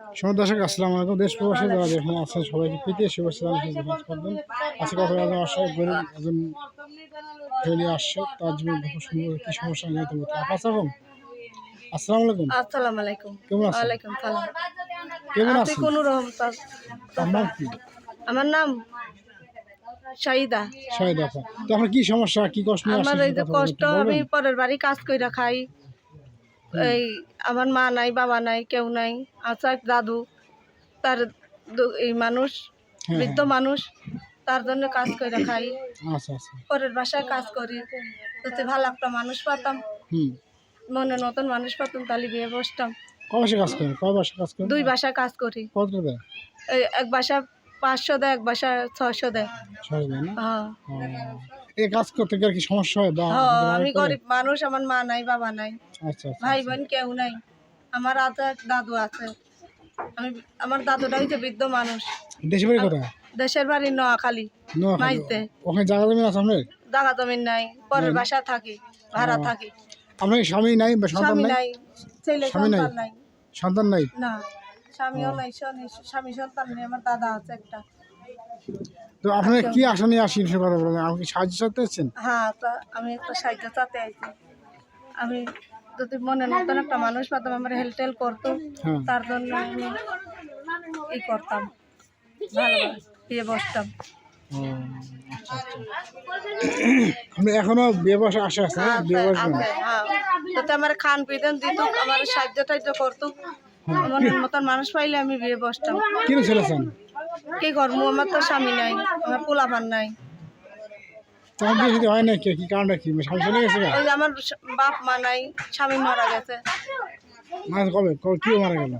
সময় দর্শক আসসালামু আলাইকুম। দেশ প্রবাসী যারা যেখানে আছেন সবাইকে প্রীতি শুভেচ্ছা কাজ করবেন আজকে কথা বলা গরিব একজন আসছে তার জীবন খুব সুন্দর কি সমস্যা পারতো আসসালাম আসসালামু আলাইকুম। আসসালামু আলাইকুম। কেমন আছেন? ওয়ালাইকুম সালাম। কেমন আছেন? কোন রকম তা- আপনার কি? আমার নাম শাহিদা। শহীদ তো আপনার কি সমস্যা? কি কষ্ট নিয়ে আমার এই যে কষ্ট আমি পরের বাড়ি কাজ কইরা খাই। এই আমার মা নাই বাবা নাই কেউ নাই এক দাদু তার এই মানুষ হ্যাঁ, বৃদ্ধ মানুষ তার জন্য কাজ করে খাই। আচ্ছা আচ্ছা। পরের বাসায় কাজ করি যাতে ভালো একটা মানুষ পাতাম। মনে নতুন মানুষ পাতাম তাহলে বিয়ে বসতাম। কাজ করেন? কয় বাসা কাজ করেন? দুই বাসায় কাজ করি। কত দেয়? এই এক বাসা পাঁচশো দেয় এক বাসা ছশো দেয়। হ্যাঁ। এই কাজ করতে গেলে কি সমস্যা হয়? বা আমি গরিব মানুষ আমার মা নাই বাবা নাই। আচ্ছা আচ্ছা ভাই বোন কেউ নাই। আমার এক দাদু আছে। আমি আমার দাদুটাই তো বৃদ্ধ মানুষ। দেশে বাড়ি কোথায়? দেশের বাড়ি নোয়াখালী মাইতে। ওখানে জায়গা জমি আছে আপনার? জাগা জমিন নাই পরের বাসা থাকি ভাড়া থাকি। আপনার স্বামী নাই সন্তান স্বামী নাই? ছেলে? সন্তান নাই। সন্তান নাই? না স্বামীও নাই স্বামী সন্তান নেই আমার দাদা আছে একটা। তো আপনার কি আশা নিয়ে আসেন সে কথা বলেন? আপনি সাহায্য চাইতে এসেছেন হ্যাঁ তা আমি একটা সাহায্য চাতে আইছি। আমি যদি মনে নতুন একটা মানুষ পাতাম আমার হেল্প টেল করতো হ্যাঁ। তার জন্য আমি ই করতাম। ভালো দিয়ে বসতাম। ও, আচ্ছা আচ্ছা। আপনি এখনও বিয়ে বসে আশা আছে হ্যাঁ? বিয়ে হ্যাঁ। আমার খান পিদেন দিত আমার সাহায্য টাহায্য করতো মনের মতন মানুষ পাইলে আমি বিয়ে বসতাম। কি ছেলেছেন কি করব? আমার তো স্বামী নাই আমার পোলাপান নাই। বিয়ে হয় না কি কি স্বামী চলে গেছে ওই যে আমার বাপ মা নাই স্বামী মারা গেছে। মাস কবে কবে কি মারা গেল?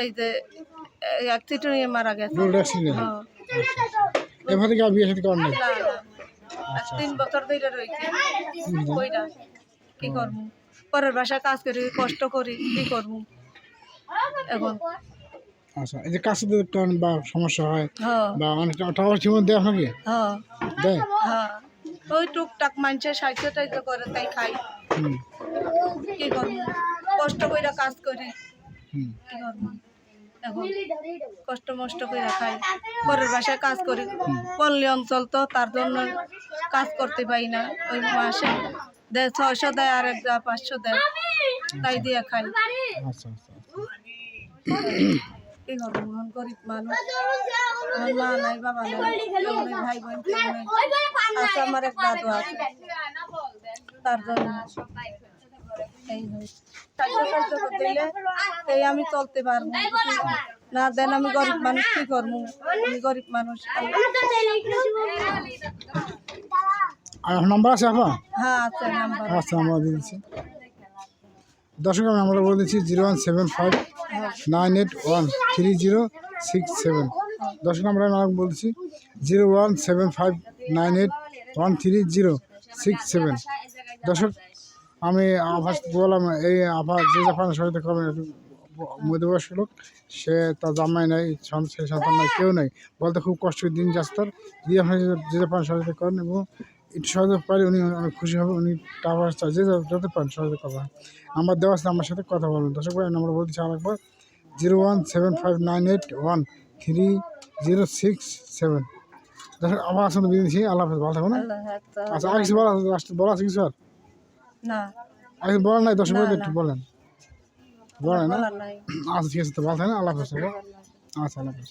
এই যে অ্যাক্সিডেন্ট মারা গেছে। রোড অ্যাক্সিডেন্ট হ্যাঁ। থেকে আর বিয়ে নাই? না না। আজ তিন বছর ধরে রয়েছে কইরা কি করব? পরের বাসায় কাজ করি কষ্ট করি কি করব? এখন আচ্ছা এই যে কাজ করতে করেন বা সমস্যা হয় হ্যাঁ। বা অনেক টাকা টাকা ঠিকমতো দেয় আপনাকে? হ্যাঁ। দেয়? হ্যাঁ। ওই টুকটাক মানুষের সাহায্য টাইজ করে তাই খাই হুম। কি করব? কষ্ট কইরা কাজ করি। কি করব? এখন কষ্ট মষ্ট করে খাই পরের বাসায় কাজ করি। পল্লী অঞ্চল তো তার জন্য কাজ করতে পারি না। ওই মাসে দেয় ছয়শো দেয় আর এক দেয় পাঁচশো দেয়। তাই দিয়ে খাই আচ্ছা আচ্ছা। করব এখন গরিব মানুষ আমার মা নাই বাবা নাই ভাই বোন আছে আমার এক দাদু আছে। তার জন্য। এই এই আমি চলতে পারব। না দেন আমি গরিব মানুষ কি করব? আমি গরিব মানুষ। আপনার নাম্বার আছে আপা? হ্যাঁ আছে নাম্বার আচ্ছা আমরা দিয়ে দর্শক আমি আমরা বলে দিচ্ছি zero one seven five nine eight one three zero six seven. দর্শক আমরা আমি বলছি, zero one seven five nine eight one three zero six seven. দর্শক, আমি আভাস বললাম, এই আভাস যে সাথে করবেন একটু মধ্যবয়স্ক লোক, সে তার জামাই নাই সন- সন্তান নাই, কেউ নাই। বলতে খুব কষ্টের দিন যাচ্ছে তার যদি আপনি যে জাপানের সাথে করেন এবং একটু সহযোগ পারে উনি অনেক খুশি হবে উনি যে যা- যত পারেন সহযোগ করবেন নাম্বার দেওয়া আছে আমার সাথে কথা বলবেন দর্শক ভাই নাম্বার বলতেছি আরেকবার। Zero one seven five nine eight one three zero six seven. দর্শক আমার আসলে দিয়েছি আল্লাহ হাফেজ ভালো থাকুন। আচ্ছা আর কিছু বলা লাস্ট বলা আছে কিছু আর? না। আর কিছু বলার নাই? দর্শক ভাই একটু বলেন। বলেন না? আচ্ছা ঠিক আছে তো ভালো থাকেন। আল্লাহ হাফেজ আচ্ছা আল্লাহ হাফেজ।